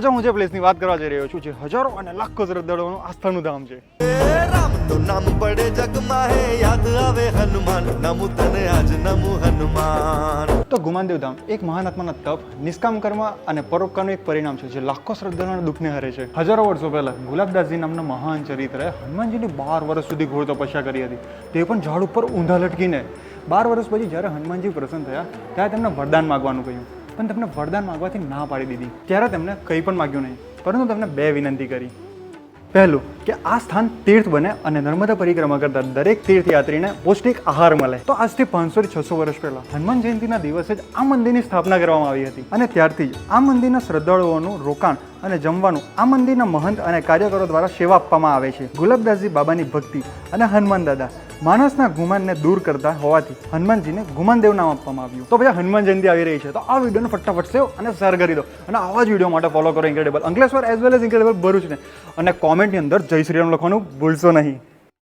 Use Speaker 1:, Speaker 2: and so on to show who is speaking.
Speaker 1: આજે હું જે પ્લેસની વાત કરવા જઈ રહ્યો છું જે હજારો અને લાખો શ્રદ્ધાળુઓનું આસ્થાનું ધામ છે.
Speaker 2: રામ તો નામ પડે જગમાં હે યાદ આવે હનુમાન. નમુ તને આજ નમુ હનુમાન.
Speaker 1: તો ગુમાનદેવ ધામ એક મહાન આત્માના તપ નિષ્કામ કર્મ અને પરોપકારનું એક પરિણામ છે જે લાખો શ્રદ્ધાળુઓના દુઃખને હરે છે. હજારો વર્ષો પહેલા ગુલાબદાસજી નામના મહાન ચરિત્રએ હનુમાનજીની બાર વર્ષ સુધી ઘોર તપસ્યા કરી હતી. તે પણ ઝાડ ઉપર ઊંધા લટકીને બાર વર્ષ પછી જ્યારે હનુમાનજી પ્રસન્ન થયા ત્યારે તેમને વરદાન માગવાનું કહ્યું. પણ તેમને વરદાન માગવાથી ના પાડી દીધી. ત્યારે તેમને કંઈ પણ માગ્યું નહીં. પરંતુ તેમને બે વિનંતી કરી. પહેલું કે આ સ્થાન તીર્થ બને અને નર્મદા પરિક્રમા કરતા દરેક તીર્થયાત્રીને પૌષ્ટિક આહાર મળે. તો આજથી પાંચસો છસો વર્ષ પહેલા હનુમાન જયંતિના દિવસે જ આ મંદિરની સ્થાપના કરવામાં આવી હતી. અને ત્યારથી જ આ મંદિરના શ્રદ્ધાળુઓનું રોકાણ અને જમવાનું આ મંદિરના મહંત અને કાર્યકરો દ્વારા સેવા આપવામાં આવે છે. ગુલાબદાસજી બાબાની ભક્તિ અને હનુમાન દાદા માણસના ગુમાનને દૂર કરતા હોવાથી હનુમાનજીને ગુમાનદેવ નામ આપવામાં આવ્યું. તો પછી હનુમાન જયંતિ આવી રહી છે. તો આ વિડીયોને ફટાફટ સેવ અને શેર કરી દો. અને આવા જ વીડિયો માટે ફોલો કરો incredible Ankleshwar as well as incredible ભરૂચને. અને કોમેન્ટની અંદર જય શ્રીરામ લખવાનું ભૂલશો નહીં.